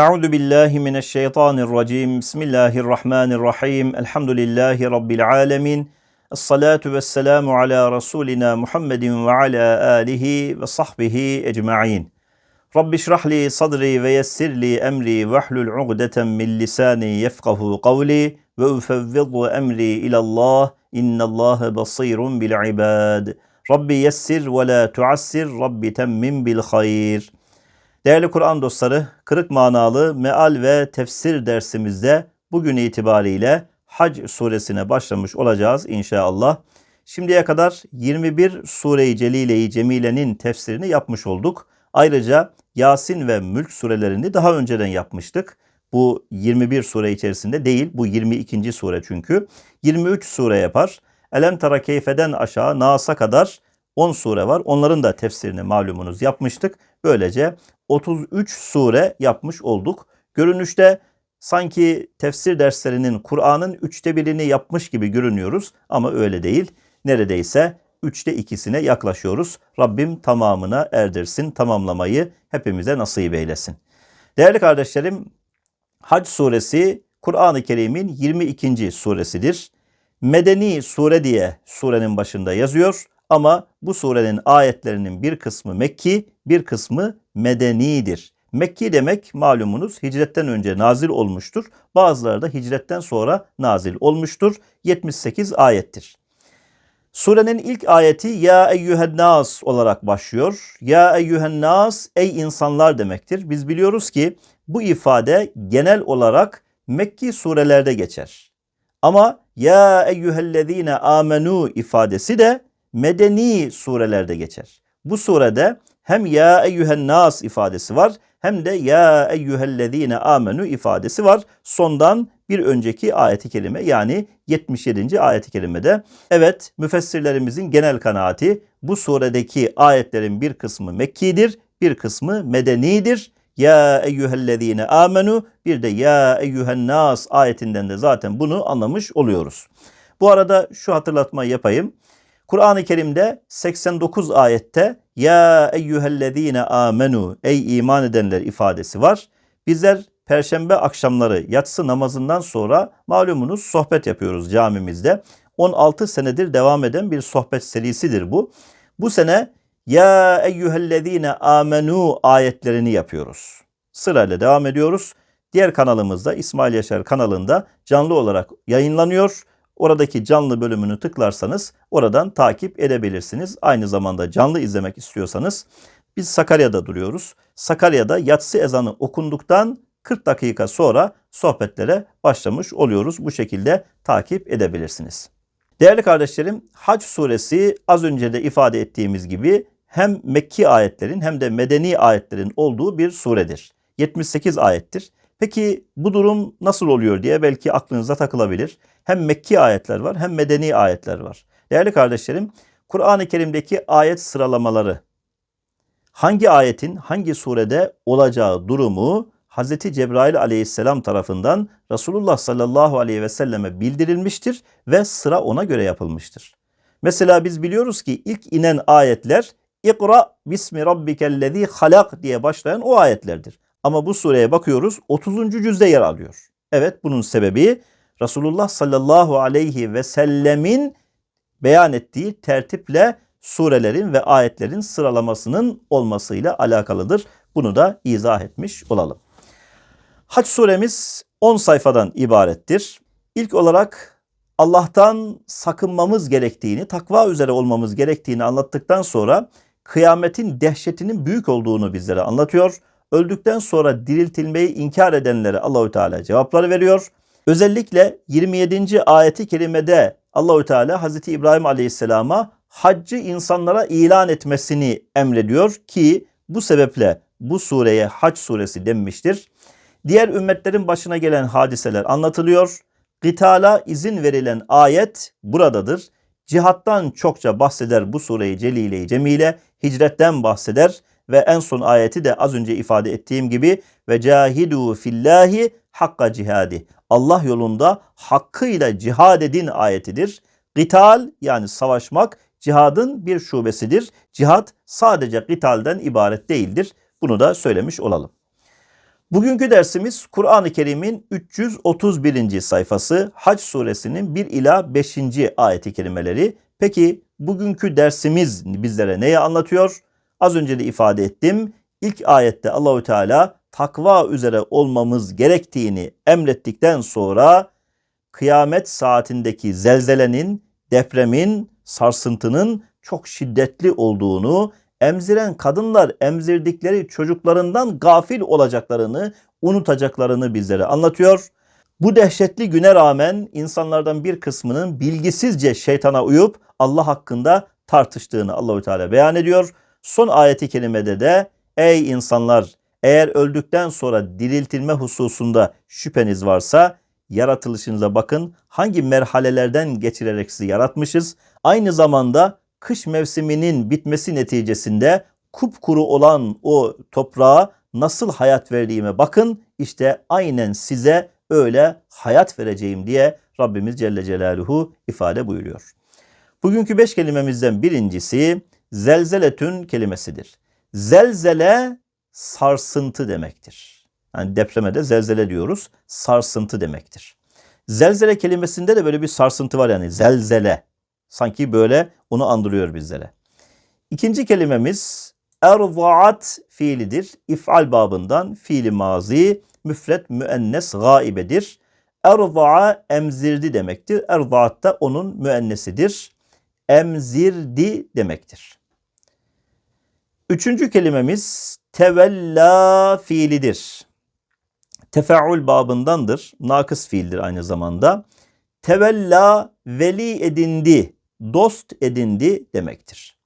أعوذ بالله من الشيطان الرجيم. بسم الله الرحمن الرحيم. الحمد لله رب العالمين. الصلاة والسلام على رسولنا محمد وعلى آله وصحبه أجمعين. رب اشرح لي صدري ويسر لي أمري واحلل عقدة من لساني يفقه قولي وأفوض أمري إلى الله. إن الله بصير بالعباد. ربي يسر ولا تعسر. ربي تمم بالخير. Değerli Kur'an dostları, kırık manalı meal ve tefsir dersimizde bugün itibariyle Hac suresine başlamış olacağız inşallah. Şimdiye kadar 21 Sure-i Celile-i Cemile'nin tefsirini yapmış olduk. Ayrıca Yasin ve Mülk surelerini daha önceden yapmıştık. Bu 21 sure içerisinde değil, bu 22. sure çünkü. 23 sure yapar. Elem Tara Keyfe'den aşağı Nas'a kadar 10 sure var. Onların da tefsirini malumunuz yapmıştık. Böylece 33 sure yapmış olduk. Görünüşte sanki tefsir derslerinin Kur'an'ın üçte birini yapmış gibi görünüyoruz ama öyle değil. Neredeyse üçte ikisine yaklaşıyoruz. Rabbim tamamına erdirsin, tamamlamayı hepimize nasip eylesin. Değerli kardeşlerim, Hac suresi Kur'an-ı Kerim'in 22. suresidir. Medeni sure diye surenin başında yazıyor ama bu surenin ayetlerinin bir kısmı Mekki, bir kısmı Medenidir. Mekki demek malumunuz hicretten önce nazil olmuştur. Bazıları da hicretten sonra nazil olmuştur. 78 ayettir. Surenin ilk ayeti ya eyyühen nas olarak başlıyor. Ya eyyühen nas ey insanlar demektir. Biz biliyoruz ki bu ifade genel olarak Mekki surelerde geçer. Ama ya eyyühellezine amenu ifadesi de medeni surelerde geçer. Bu surede hem ya eyyühen nas ifadesi var hem de ya eyyühellezine amenu ifadesi var. Sondan bir önceki ayeti kelime yani 77. ayeti kerimede. Evet müfessirlerimizin genel kanaati bu suredeki ayetlerin bir kısmı Mekki'dir, bir kısmı Medeni'dir. Ya eyyühellezine amenu bir de ya eyyühen nas ayetinden de zaten bunu anlamış oluyoruz. Bu arada şu hatırlatmayı yapayım. Kur'an-ı Kerim'de 89 ayette ya eyyühellezine amenu ey iman edenler ifadesi var. Bizler perşembe akşamları yatsı namazından sonra malumunuz sohbet yapıyoruz camimizde. 16 senedir devam eden bir sohbet serisidir bu. Bu sene ya eyyühellezine amenu ayetlerini yapıyoruz. Sırayla devam ediyoruz. Diğer kanalımızda İsmail Yaşar kanalında canlı olarak yayınlanıyor. Oradaki canlı bölümünü tıklarsanız oradan takip edebilirsiniz. Aynı zamanda canlı izlemek istiyorsanız biz Sakarya'da duruyoruz. Sakarya'da yatsı ezanı okunduktan 40 dakika sonra sohbetlere başlamış oluyoruz. Bu şekilde takip edebilirsiniz. Değerli kardeşlerim, Hac suresi az önce de ifade ettiğimiz gibi hem Mekki ayetlerin hem de Medeni ayetlerin olduğu bir suredir. 78 ayettir. Peki bu durum nasıl oluyor diye belki aklınıza takılabilir. Hem Mekki ayetler var hem Medeni ayetler var. Değerli kardeşlerim, Kur'an-ı Kerim'deki ayet sıralamaları hangi ayetin hangi surede olacağı durumu Hz. Cebrail aleyhisselam tarafından Resulullah sallallahu aleyhi ve selleme bildirilmiştir ve sıra ona göre yapılmıştır. Mesela biz biliyoruz ki ilk inen ayetler İkra bismi rabbikellezi halak diye başlayan o ayetlerdir. Ama bu sureye bakıyoruz 30. cüzde yer alıyor. Evet bunun sebebi Resulullah sallallahu aleyhi ve sellemin beyan ettiği tertiple surelerin ve ayetlerin sıralamasının olmasıyla alakalıdır. Bunu da izah etmiş olalım. Haç suremiz 10 sayfadan ibarettir. İlk olarak Allah'tan sakınmamız gerektiğini, takva üzere olmamız gerektiğini anlattıktan sonra kıyametin dehşetinin büyük olduğunu bizlere anlatıyor. Öldükten sonra diriltilmeyi inkar edenlere Allahü Teala cevapları veriyor. Özellikle 27. ayeti kerimede Allahü Teala Hazreti İbrahim Aleyhisselam'a haccı insanlara ilan etmesini emrediyor ki bu sebeple bu sureye Hac suresi denmiştir. Diğer ümmetlerin başına gelen hadiseler anlatılıyor. Gitala izin verilen ayet buradadır. Cihattan çokça bahseder bu sureyi Celile-i Cemile, hicretten bahseder ve en son ayeti de az önce ifade ettiğim gibi ve cahidu fillahi hakka cihadi. Allah yolunda hakkıyla cihad edin ayetidir. Gital yani savaşmak cihadın bir şubesidir. Cihad sadece gitalden ibaret değildir. Bunu da söylemiş olalım. Bugünkü dersimiz Kur'an-ı Kerim'in 331. sayfası Hac suresinin 1 ila 5. ayeti kerimeleri. Peki bugünkü dersimiz bizlere neyi anlatıyor? Az önce de ifade ettim. İlk ayette Allahü Teala takva üzere olmamız gerektiğini emrettikten sonra kıyamet saatindeki zelzelenin, depremin, sarsıntının çok şiddetli olduğunu, emziren kadınlar emzirdikleri çocuklarından gafil olacaklarını, unutacaklarını bizlere anlatıyor. Bu dehşetli güne rağmen insanlardan bir kısmının bilgisizce şeytana uyup Allah hakkında tartıştığını Allahü Teala beyan ediyor. Son ayeti kerimede de ey insanlar eğer öldükten sonra diriltilme hususunda şüpheniz varsa yaratılışınıza bakın. Hangi merhalelerden geçirerek sizi yaratmışız? Aynı zamanda kış mevsiminin bitmesi neticesinde kupkuru olan o toprağa nasıl hayat verdiğime bakın. İşte aynen size öyle hayat vereceğim diye Rabbimiz Celle Celaluhu ifade buyuruyor. Bugünkü beş kelimemizden birincisi zelzeletün kelimesidir. Zelzele sarsıntı demektir. Yani depreme de zelzele diyoruz. Sarsıntı demektir. Zelzele kelimesinde de böyle bir sarsıntı var yani zelzele. Sanki böyle onu andırıyor bizlere. İkinci kelimemiz erzaat fiilidir. İf'al babından fiili mazi, müfret müennes gaibedir. Erza'a emzirdi demektir. Erzaat da onun müennesidir. Emzirdi demektir. Üçüncü kelimemiz tevella fiilidir. Tefeül babındandır. Nakıs fiildir aynı zamanda. Tevella veli edindi, dost edindi demektir.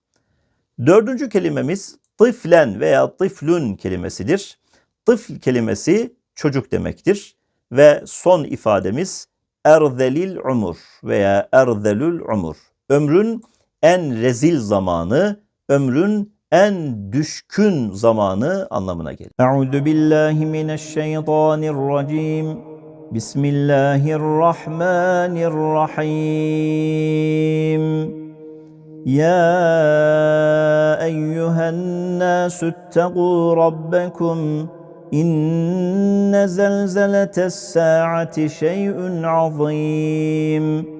Dördüncü kelimemiz tıflen veya tıflün kelimesidir. Tıfl kelimesi çocuk demektir. Ve son ifademiz erzelil umur veya erzelül umur. Ömrün en rezil zamanı, ömrün en düşkün zamanı anlamına gelir. Euzu billahi mineşşeytanirracim. Bismillahirrahmanirrahim. Ya eyyühen nasu attegu rabbekum inne zelzeletes saati şey'un azim.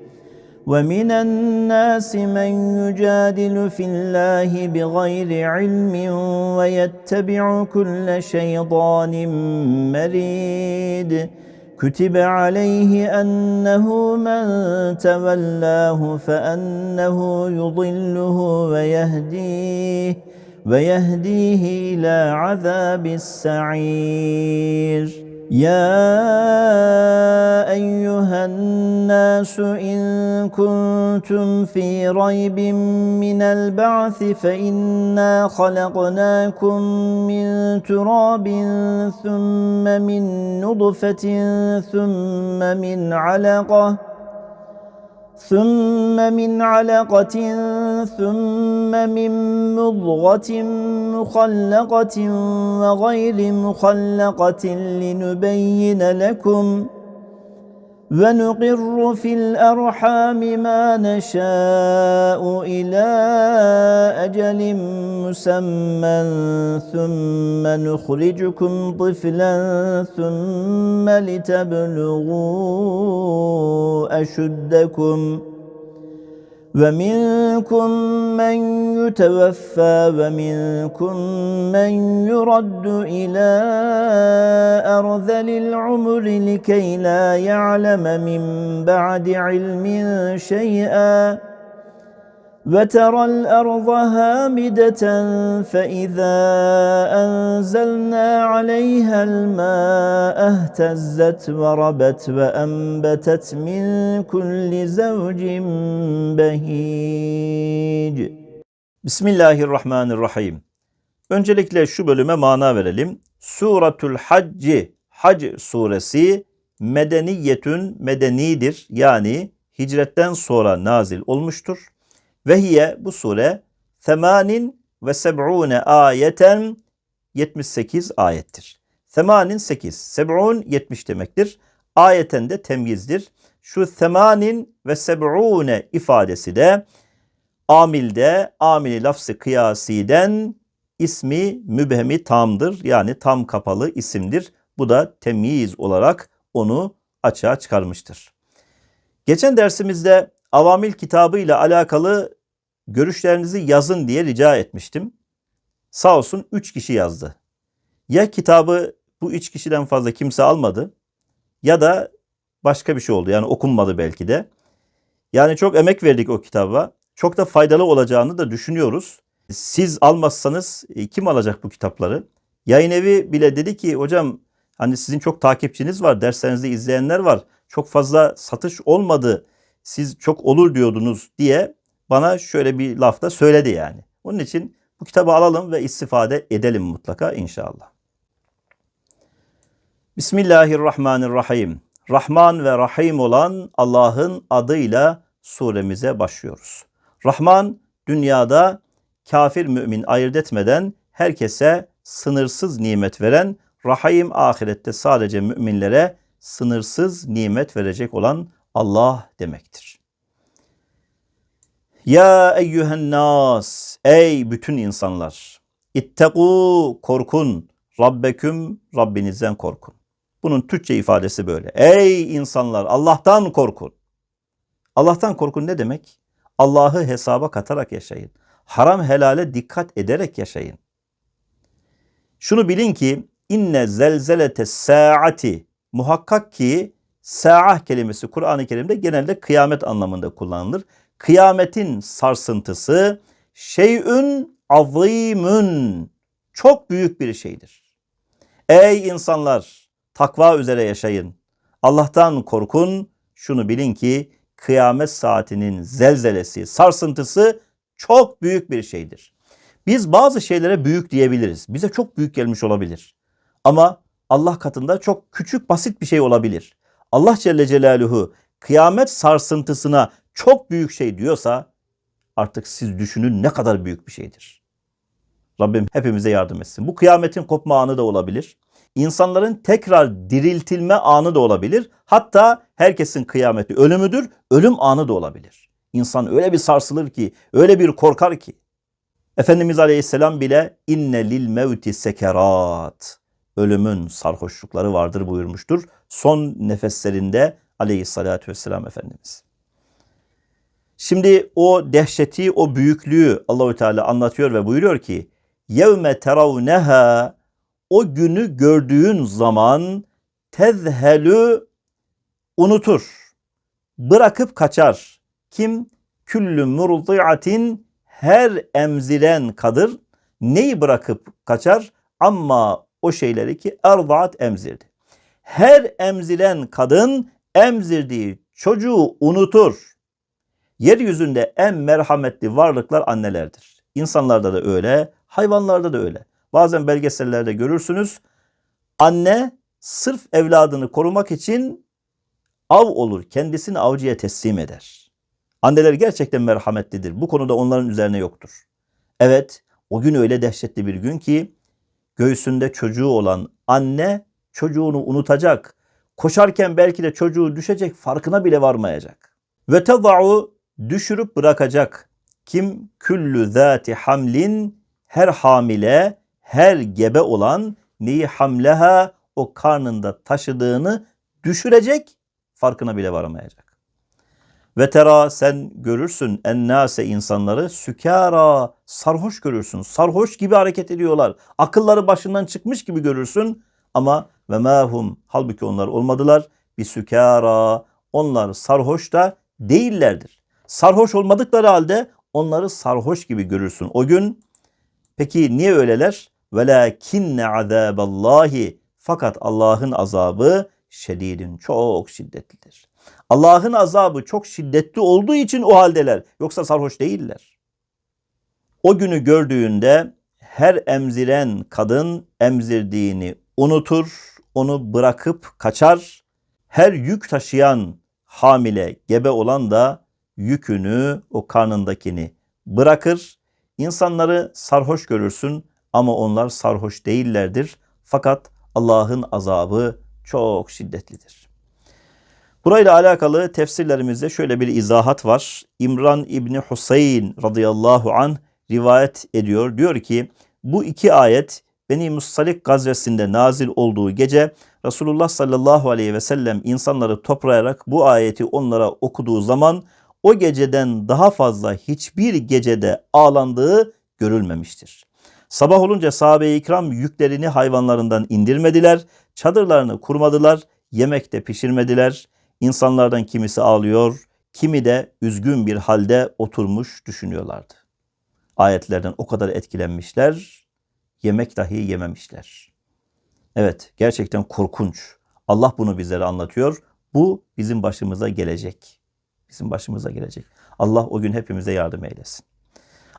ومن الناس من يجادل في الله بغير علم ويتبع كل شيطان مريد. كتب عليه أنه من تولاه فأنه يضله ويهديه ويهديه إلى عذاب السعير. يا أيها الناس إن كنتم في ريب من البعث فإنا خلقناكم من تراب ثم من نطفة ثم من علقة ثم من علقة ثم من مضغة مخلقة وغير مخلقة لنبين لكم ونقر في الأرحام ما نشاء إلى أجل مسمى ثم نخرجكم طفلا ثم لتبلغوا أشدكم ومنكم من يتوفى ومنكم من يرد إلى أرذل العمر لكي لا يعلم من بعد علم شيئا وترى الأرض هامدة فإذا أنزلنا عليها الماء اهتزت وربت وأنبتت من كل زوج بهيج Bismillahirrahmanirrahim. Öncelikle şu bölüme mana verelim. Suratul Hacci, Hac suresi medeniyetün medenidir. Yani hicretten sonra nazil olmuştur. ve hiye bu sure themanin ve seb'une ayeten 78 ayettir. Themanin 8, seb'un 70 demektir. Ayeten de temyizdir. Şu themanin ve seb'une ifadesi de amilde, amili lafzı kıyasiden ismi mübhemi tamdır. Yani tam kapalı isimdir. Bu da temyiz olarak onu açığa çıkarmıştır. Geçen dersimizde Avamil kitabı ile alakalı görüşlerinizi yazın diye rica etmiştim. Sağ olsun 3 kişi yazdı. Ya kitabı bu 3 kişiden fazla kimse almadı ya da başka bir şey oldu. Yani okunmadı belki de. Yani çok emek verdik o kitaba. Çok da faydalı olacağını da düşünüyoruz. Siz almazsanız e, kim alacak bu kitapları? Yayın evi bile dedi ki hocam hani sizin çok takipçiniz var, derslerinizi izleyenler var. Çok fazla satış olmadı. Siz çok olur diyordunuz diye bana şöyle bir lafta söyledi yani. Onun için bu kitabı alalım ve istifade edelim mutlaka inşallah. Bismillahirrahmanirrahim. Rahman ve Rahim olan Allah'ın adıyla suremize başlıyoruz. Rahman dünyada kafir mümin ayırt etmeden herkese sınırsız nimet veren, Rahim ahirette sadece müminlere sınırsız nimet verecek olan Allah demektir. Ya eyyühen nas, ey bütün insanlar, ittegu korkun, Rabbeküm Rabbinizden korkun. Bunun Türkçe ifadesi böyle. Ey insanlar Allah'tan korkun. Allah'tan korkun ne demek? Allah'ı hesaba katarak yaşayın. Haram helale dikkat ederek yaşayın. Şunu bilin ki inne zelzelete saati muhakkak ki saah kelimesi Kur'an-ı Kerim'de genelde kıyamet anlamında kullanılır. Kıyametin sarsıntısı şeyün azimün çok büyük bir şeydir. Ey insanlar takva üzere yaşayın. Allah'tan korkun. Şunu bilin ki kıyamet saatinin zelzelesi, sarsıntısı çok büyük bir şeydir. Biz bazı şeylere büyük diyebiliriz. Bize çok büyük gelmiş olabilir. Ama Allah katında çok küçük basit bir şey olabilir. Allah Celle Celaluhu kıyamet sarsıntısına çok büyük şey diyorsa artık siz düşünün ne kadar büyük bir şeydir. Rabbim hepimize yardım etsin. Bu kıyametin kopma anı da olabilir. İnsanların tekrar diriltilme anı da olabilir. Hatta herkesin kıyameti ölümüdür. Ölüm anı da olabilir. İnsan öyle bir sarsılır ki, öyle bir korkar ki. Efendimiz Aleyhisselam bile inne lil mevti sekerat. Ölümün sarhoşlukları vardır buyurmuştur. Son nefeslerinde Aleyhisselatü Vesselam Efendimiz. Şimdi o dehşeti, o büyüklüğü Allahü Teala anlatıyor ve buyuruyor ki: "Yevme teravneha o günü gördüğün zaman tezhelü unutur. Bırakıp kaçar. Kim? Küllü murdiatin her emziren kadır neyi bırakıp kaçar? Ama o şeyleri ki erdaat emzirdi. Her emziren kadın emzirdiği çocuğu unutur. Yeryüzünde en merhametli varlıklar annelerdir. İnsanlarda da öyle, hayvanlarda da öyle. Bazen belgesellerde görürsünüz. Anne sırf evladını korumak için av olur. Kendisini avcıya teslim eder. Anneler gerçekten merhametlidir. Bu konuda onların üzerine yoktur. Evet, o gün öyle dehşetli bir gün ki göğsünde çocuğu olan anne çocuğunu unutacak. Koşarken belki de çocuğu düşecek, farkına bile varmayacak. Ve teva'u düşürüp bırakacak. Kim küllü zati hamlin her hamile her gebe olan neyi hamleha o karnında taşıdığını düşürecek farkına bile varamayacak. Ve tera sen görürsün ennase insanları sükara sarhoş görürsün. Sarhoş gibi hareket ediyorlar. Akılları başından çıkmış gibi görürsün ama ve mahum halbuki onlar olmadılar. Bir sükara onlar sarhoş da değillerdir. Sarhoş olmadıkları halde onları sarhoş gibi görürsün. O gün peki niye öyleler? Velakinne azaballahi fakat Allah'ın azabı şedidin çok şiddetlidir. Allah'ın azabı çok şiddetli olduğu için o haldeler. Yoksa sarhoş değiller. O günü gördüğünde her emziren kadın emzirdiğini unutur, onu bırakıp kaçar. Her yük taşıyan hamile, gebe olan da yükünü, o karnındakini bırakır. İnsanları sarhoş görürsün ama onlar sarhoş değillerdir. Fakat Allah'ın azabı çok şiddetlidir. Burayla alakalı tefsirlerimizde şöyle bir izahat var. İmran İbni Huseyn radıyallahu an rivayet ediyor. Diyor ki bu iki ayet Beni Mustalik gazvesinde nazil olduğu gece Resulullah sallallahu aleyhi ve sellem insanları toplayarak bu ayeti onlara okuduğu zaman o geceden daha fazla hiçbir gecede ağlandığı görülmemiştir. Sabah olunca sahabe-i ikram yüklerini hayvanlarından indirmediler, çadırlarını kurmadılar, yemek de pişirmediler. İnsanlardan kimisi ağlıyor, kimi de üzgün bir halde oturmuş düşünüyorlardı. Ayetlerden o kadar etkilenmişler, yemek dahi yememişler. Evet, gerçekten korkunç. Allah bunu bizlere anlatıyor. Bu bizim başımıza gelecek. Bizim başımıza gelecek. Allah o gün hepimize yardım eylesin.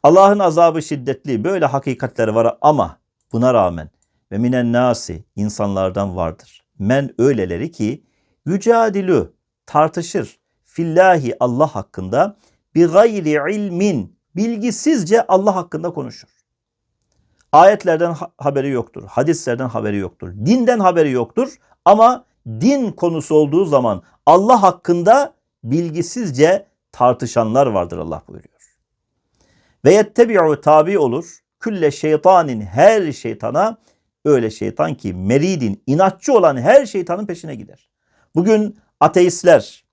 Allah'ın azabı şiddetli. Böyle hakikatleri var ama buna rağmen ve minen nasi insanlardan vardır. Men öyleleri ki yücadilü tartışır fillahi Allah hakkında bir gayri ilmin bilgisizce Allah hakkında konuşur. Ayetlerden haberi yoktur, hadislerden haberi yoktur, dinden haberi yoktur ama din konusu olduğu zaman Allah hakkında bilgisizce tartışanlar vardır Allah buyuruyor. Ve yettebi'u tabi olur. Külle şeytanin her şeytana öyle şeytan ki meridin inatçı olan her şeytanın peşine gider. Bugün ateistler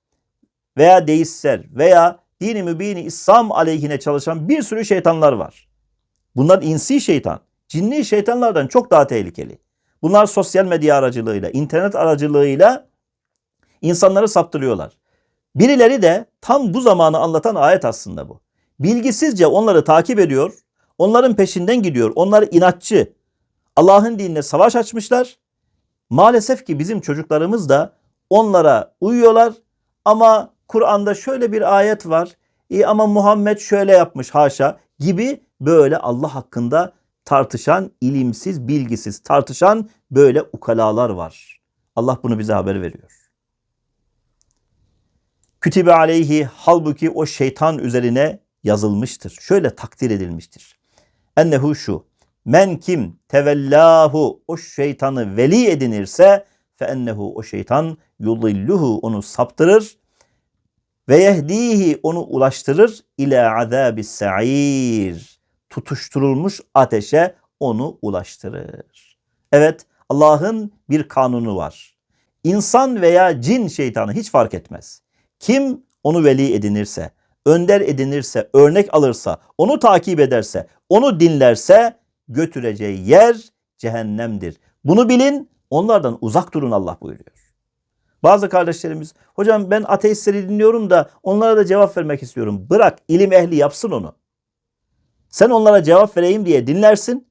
veya deistler veya dini mübini İslam aleyhine çalışan bir sürü şeytanlar var. Bunlar insi şeytan, cinni şeytanlardan çok daha tehlikeli. Bunlar sosyal medya aracılığıyla, internet aracılığıyla insanları saptırıyorlar. Birileri de tam bu zamanı anlatan ayet aslında bu. Bilgisizce onları takip ediyor, onların peşinden gidiyor, onlar inatçı. Allah'ın dinine savaş açmışlar. Maalesef ki bizim çocuklarımız da onlara uyuyorlar ama Kur'an'da şöyle bir ayet var. E ama Muhammed şöyle yapmış haşa gibi böyle Allah hakkında tartışan, ilimsiz, bilgisiz tartışan böyle ukalalar var. Allah bunu bize haber veriyor. Kütübe aleyhi halbuki o şeytan üzerine yazılmıştır. Şöyle takdir edilmiştir. Ennehu şu. Men kim tevellahu o şeytanı veli edinirse fe ennehu o şeytan yudilluhu onu saptırır ve yehdihi onu ulaştırır ile azabis sa'ir tutuşturulmuş ateşe onu ulaştırır. Evet Allah'ın bir kanunu var. İnsan veya cin şeytanı hiç fark etmez. Kim onu veli edinirse, önder edinirse, örnek alırsa, onu takip ederse, onu dinlerse götüreceği yer cehennemdir. Bunu bilin, onlardan uzak durun Allah buyuruyor. Bazı kardeşlerimiz, hocam ben ateistleri dinliyorum da onlara da cevap vermek istiyorum. Bırak ilim ehli yapsın onu. Sen onlara cevap vereyim diye dinlersin,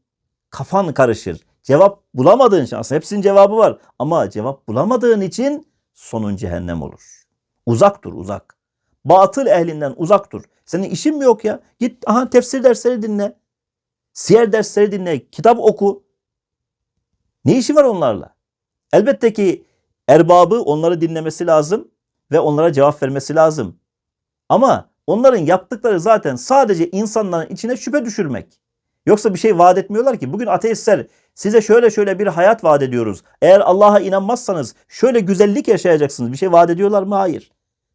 kafan karışır. Cevap bulamadığın için aslında hepsinin cevabı var ama cevap bulamadığın için sonun cehennem olur. Uzak dur uzak. Batıl ehlinden uzak dur. Senin işin mi yok ya? Git aha tefsir dersleri dinle. Siyer dersleri dinle. Kitap oku. Ne işi var onlarla? Elbette ki erbabı onları dinlemesi lazım ve onlara cevap vermesi lazım. Ama onların yaptıkları zaten sadece insanların içine şüphe düşürmek. Yoksa bir şey vaat etmiyorlar ki. Bugün ateistler size şöyle şöyle bir hayat vaat ediyoruz. Eğer Allah'a inanmazsanız şöyle güzellik yaşayacaksınız. Bir şey vaat ediyorlar mı? Hayır.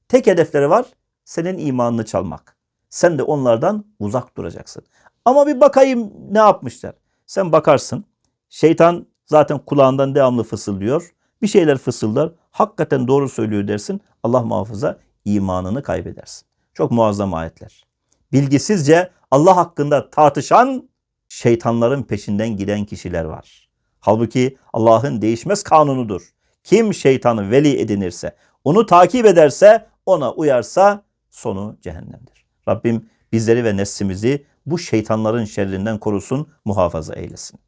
Tek hedefleri var senin imanını çalmak. Sen de onlardan uzak duracaksın. Ama bir bakayım ne yapmışlar. Sen bakarsın. Şeytan zaten kulağından devamlı fısıldıyor. Bir şeyler fısıldar. Hakikaten doğru söylüyor dersin. Allah muhafaza imanını kaybedersin. Çok muazzam ayetler. Bilgisizce Allah hakkında tartışan şeytanların peşinden giden kişiler var. Halbuki Allah'ın değişmez kanunudur. Kim şeytanı veli edinirse, onu takip ederse ona uyarsa sonu cehennemdir. Rabbim bizleri ve neslimizi bu şeytanların şerrinden korusun, muhafaza eylesin.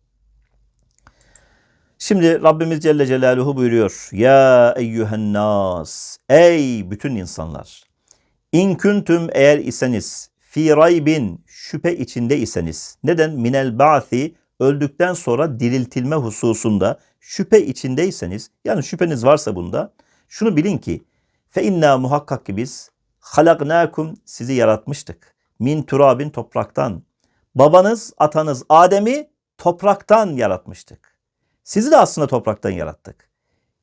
Şimdi Rabbimiz Celle Celaluhu buyuruyor. Ya eyyühen nas. Ey bütün insanlar. İn kuntum eğer iseniz fi raybin şüphe içinde iseniz. Neden? Minel ba'thi öldükten sonra diriltilme hususunda şüphe içindeyseniz yani şüpheniz varsa bunda şunu bilin ki Fe inna muhakkak ki biz halaknakum sizi yaratmıştık. Min turabin topraktan. Babanız, atanız Adem'i topraktan yaratmıştık. Sizi de aslında topraktan yarattık.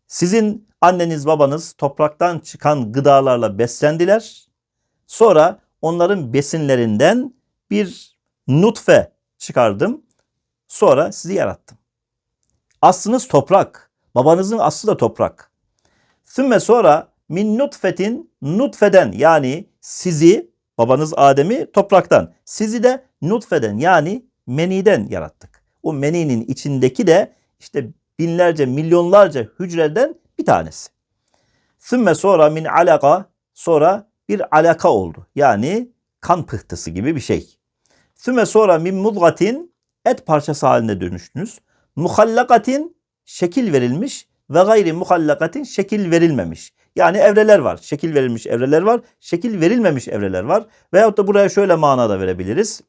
Sizin anneniz babanız topraktan çıkan gıdalarla beslendiler. Sonra onların besinlerinden bir nutfe çıkardım. Sonra sizi yarattım. Aslınız toprak. Babanızın aslı da toprak. Sümme sonra min nutfetin nutfeden yani sizi babanız Adem'i topraktan sizi de nutfeden yani meniden yarattık. O meninin içindeki de işte binlerce milyonlarca hücreden bir tanesi. Sümme sonra min alaka sonra bir alaka oldu. Yani kan pıhtısı gibi bir şey. Sümme sonra min mudgatin et parçası haline dönüştünüz. Muhallakatin şekil verilmiş ve gayri muhallakatin şekil verilmemiş. Yani evreler var. Şekil verilmiş evreler var. Şekil verilmemiş evreler var. Veyahut da buraya şöyle manada verebiliriz.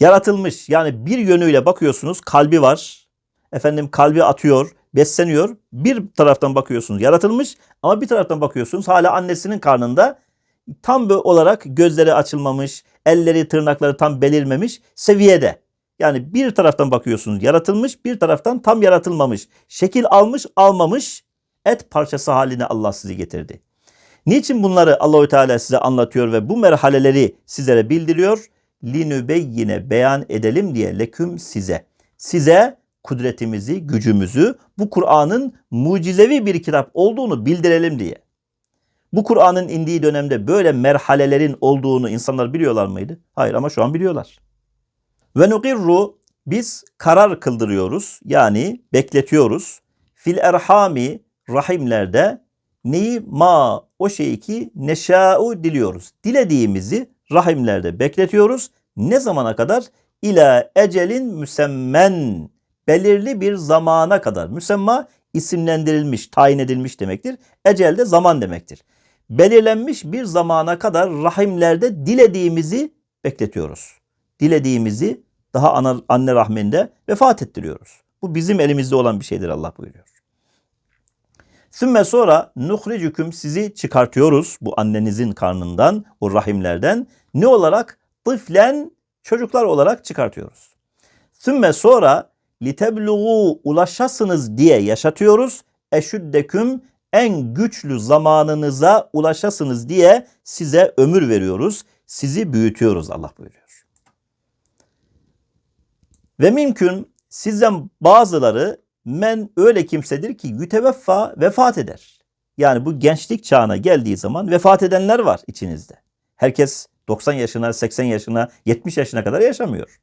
Yaratılmış yani bir yönüyle bakıyorsunuz kalbi var. Efendim kalbi atıyor, besleniyor. Bir taraftan bakıyorsunuz yaratılmış ama bir taraftan bakıyorsunuz hala annesinin karnında tam olarak gözleri açılmamış, elleri tırnakları tam belirmemiş seviyede. Yani bir taraftan bakıyorsunuz yaratılmış, bir taraftan tam yaratılmamış. Şekil almış, almamış et parçası haline Allah sizi getirdi. Niçin bunları Allahü Teala size anlatıyor ve bu merhaleleri sizlere bildiriyor? Linübeyyine beyan edelim diye leküm size. Size kudretimizi, gücümüzü, bu Kur'an'ın mucizevi bir kitap olduğunu bildirelim diye. Bu Kur'an'ın indiği dönemde böyle merhalelerin olduğunu insanlar biliyorlar mıydı? Hayır ama şu an biliyorlar. Ve nukirru biz karar kıldırıyoruz yani bekletiyoruz. Fil erhami rahimlerde neyi ma o şeyi ki neşa'u diliyoruz. Dilediğimizi rahimlerde bekletiyoruz. Ne zamana kadar? İla ecelin müsemmen belirli bir zamana kadar. Müsemma isimlendirilmiş, tayin edilmiş demektir. Ecel de zaman demektir. Belirlenmiş bir zamana kadar rahimlerde dilediğimizi bekletiyoruz. Dilediğimizi daha ana, anne rahminde vefat ettiriyoruz. Bu bizim elimizde olan bir şeydir Allah buyuruyor. Sümme sonra nuhricüküm sizi çıkartıyoruz bu annenizin karnından, o rahimlerden. Ne olarak? Tıflen çocuklar olarak çıkartıyoruz. Sümme sonra litebluğu ulaşasınız diye yaşatıyoruz. Eşüddeküm en güçlü zamanınıza ulaşasınız diye size ömür veriyoruz. Sizi büyütüyoruz Allah buyuruyor. Ve mümkün sizden bazıları men öyle kimsedir ki yüteveffa vefat eder. Yani bu gençlik çağına geldiği zaman vefat edenler var içinizde. Herkes 90 yaşına, 80 yaşına, 70 yaşına kadar yaşamıyor.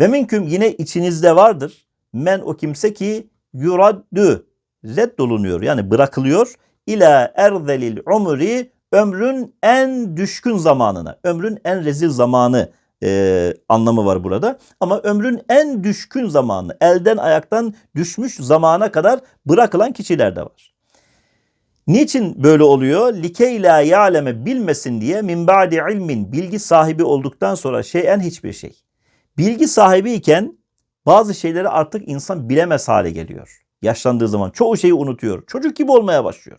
Ve minküm yine içinizde vardır. Men o kimse ki yuraddü reddolunuyor yani bırakılıyor. İla erzelil umri ömrün en düşkün zamanına, ömrün en rezil zamanı e, anlamı var burada. Ama ömrün en düşkün zamanı, elden ayaktan düşmüş zamana kadar bırakılan kişiler de var. Niçin böyle oluyor? Likey ya'leme bilmesin diye min ba'di ilmin bilgi sahibi olduktan sonra şeyen hiçbir şey. Bilgi sahibi iken bazı şeyleri artık insan bilemez hale geliyor. Yaşlandığı zaman çoğu şeyi unutuyor. Çocuk gibi olmaya başlıyor.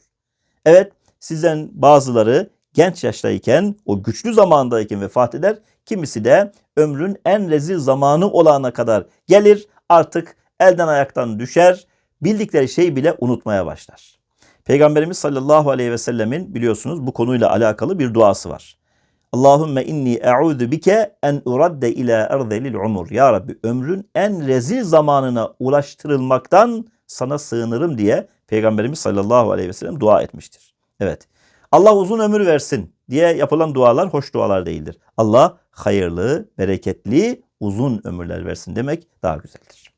Evet sizden bazıları genç yaştayken o güçlü zamandayken vefat eder. Kimisi de ömrün en rezil zamanı olana kadar gelir artık elden ayaktan düşer. Bildikleri şeyi bile unutmaya başlar. Peygamberimiz sallallahu aleyhi ve sellemin biliyorsunuz bu konuyla alakalı bir duası var. Allahümme inni e'udu bike en uradde ila erzelil umur. Ya Rabbi ömrün en rezil zamanına ulaştırılmaktan sana sığınırım diye Peygamberimiz sallallahu aleyhi ve sellem dua etmiştir. Evet. Allah uzun ömür versin diye yapılan dualar hoş dualar değildir. Allah hayırlı, bereketli, uzun ömürler versin demek daha güzeldir.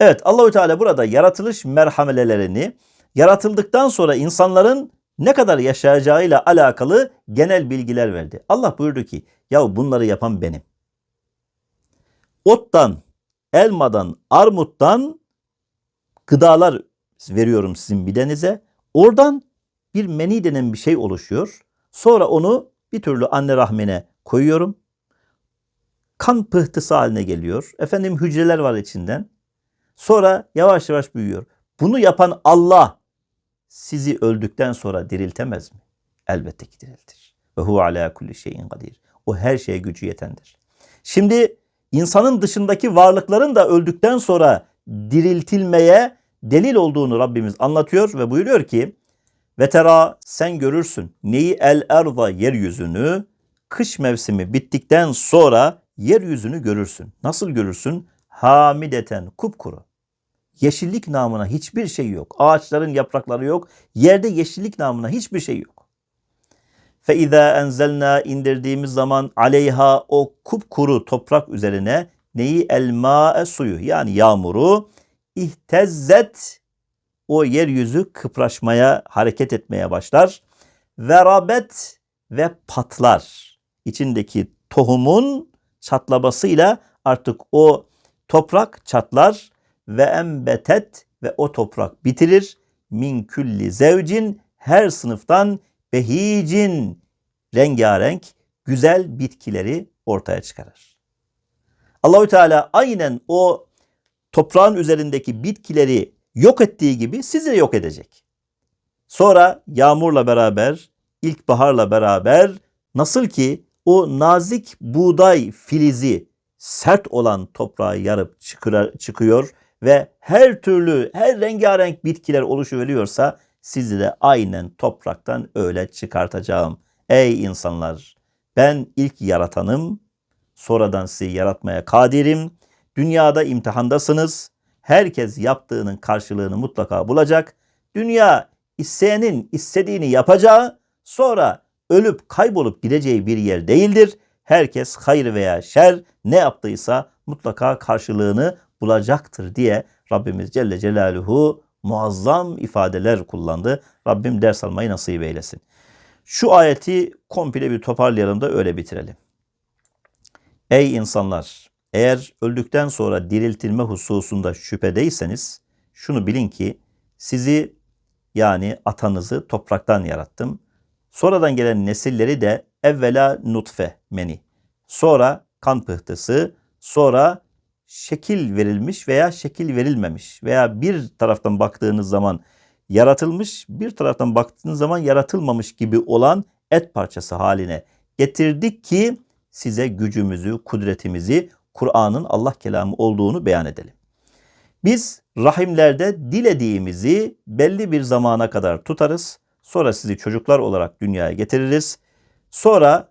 Evet Allahü Teala burada yaratılış merhamelelerini yaratıldıktan sonra insanların ne kadar yaşayacağıyla alakalı genel bilgiler verdi. Allah buyurdu ki ya bunları yapan benim. Ottan, elmadan, armuttan gıdalar veriyorum sizin midenize. Oradan bir meni denen bir şey oluşuyor. Sonra onu bir türlü anne rahmine koyuyorum. Kan pıhtısı haline geliyor. Efendim hücreler var içinden. Sonra yavaş yavaş büyüyor. Bunu yapan Allah sizi öldükten sonra diriltemez mi? Elbette ki diriltir. Ve huve ala kulli şeyin kadir. O her şeye gücü yetendir. Şimdi insanın dışındaki varlıkların da öldükten sonra diriltilmeye delil olduğunu Rabbimiz anlatıyor ve buyuruyor ki Vetera sen görürsün neyi el erda yeryüzünü kış mevsimi bittikten sonra yeryüzünü görürsün. Nasıl görürsün? Hamideten kupkuru. Yeşillik namına hiçbir şey yok. Ağaçların yaprakları yok. Yerde yeşillik namına hiçbir şey yok. Fe izâ enzelnâ indirdiğimiz zaman aleyha o kupkuru toprak üzerine neyi elmâe suyu yani yağmuru ihtezzet o yeryüzü kıpraşmaya, hareket etmeye başlar. Ve rabet ve patlar. İçindeki tohumun çatlamasıyla artık o toprak çatlar ve embetet ve o toprak bitirir. Min külli zevcin her sınıftan behicin rengarenk güzel bitkileri ortaya çıkarır. Allahü Teala aynen o toprağın üzerindeki bitkileri yok ettiği gibi sizi yok edecek. Sonra yağmurla beraber, ilkbaharla beraber nasıl ki o nazik buğday filizi sert olan toprağı yarıp çıkıyor ve her türlü, her rengarenk bitkiler oluşuveriyorsa sizi de aynen topraktan öyle çıkartacağım. Ey insanlar! Ben ilk yaratanım, sonradan sizi yaratmaya kadirim. Dünyada imtihandasınız. Herkes yaptığının karşılığını mutlaka bulacak. Dünya isteyenin istediğini yapacağı, sonra ölüp kaybolup gideceği bir yer değildir. Herkes hayır veya şer ne yaptıysa mutlaka karşılığını bulacaktır diye Rabbimiz Celle Celaluhu muazzam ifadeler kullandı. Rabbim ders almayı nasip eylesin. Şu ayeti komple bir toparlayalım da öyle bitirelim. Ey insanlar! Eğer öldükten sonra diriltilme hususunda şüphedeyseniz şunu bilin ki sizi yani atanızı topraktan yarattım. Sonradan gelen nesilleri de evvela nutfe meni. Sonra kan pıhtısı, sonra şekil verilmiş veya şekil verilmemiş veya bir taraftan baktığınız zaman yaratılmış, bir taraftan baktığınız zaman yaratılmamış gibi olan et parçası haline getirdik ki size gücümüzü, kudretimizi, Kur'an'ın Allah kelamı olduğunu beyan edelim. Biz rahimlerde dilediğimizi belli bir zamana kadar tutarız. Sonra sizi çocuklar olarak dünyaya getiririz. Sonra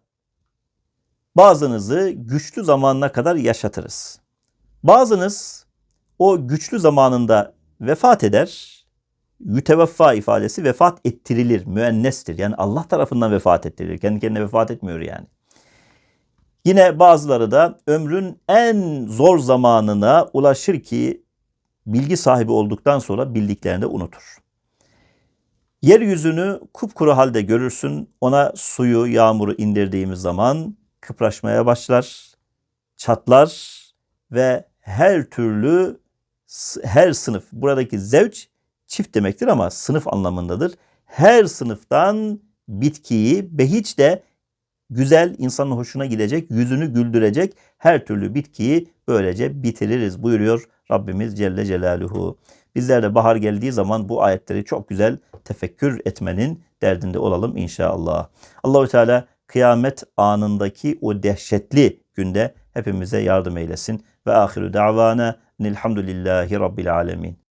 bazınızı güçlü zamanına kadar yaşatırız. Bazınız o güçlü zamanında vefat eder. Yüteveffa ifadesi vefat ettirilir, müennestir. Yani Allah tarafından vefat ettirilir. Kendi kendine vefat etmiyor yani. Yine bazıları da ömrün en zor zamanına ulaşır ki bilgi sahibi olduktan sonra bildiklerini de unutur. Yeryüzünü kupkuru halde görürsün. Ona suyu, yağmuru indirdiğimiz zaman kıpraşmaya başlar, çatlar ve her türlü her sınıf buradaki zevç çift demektir ama sınıf anlamındadır. Her sınıftan bitkiyi behiç de güzel, insanın hoşuna gidecek, yüzünü güldürecek her türlü bitkiyi böylece bitiririz buyuruyor Rabbimiz Celle Celaluhu. Bizler de bahar geldiği zaman bu ayetleri çok güzel tefekkür etmenin derdinde olalım inşallah. Allahü Teala kıyamet anındaki o dehşetli günde hepimize yardım eylesin. Ve ahiru davana nilhamdülillahi rabbil alemin.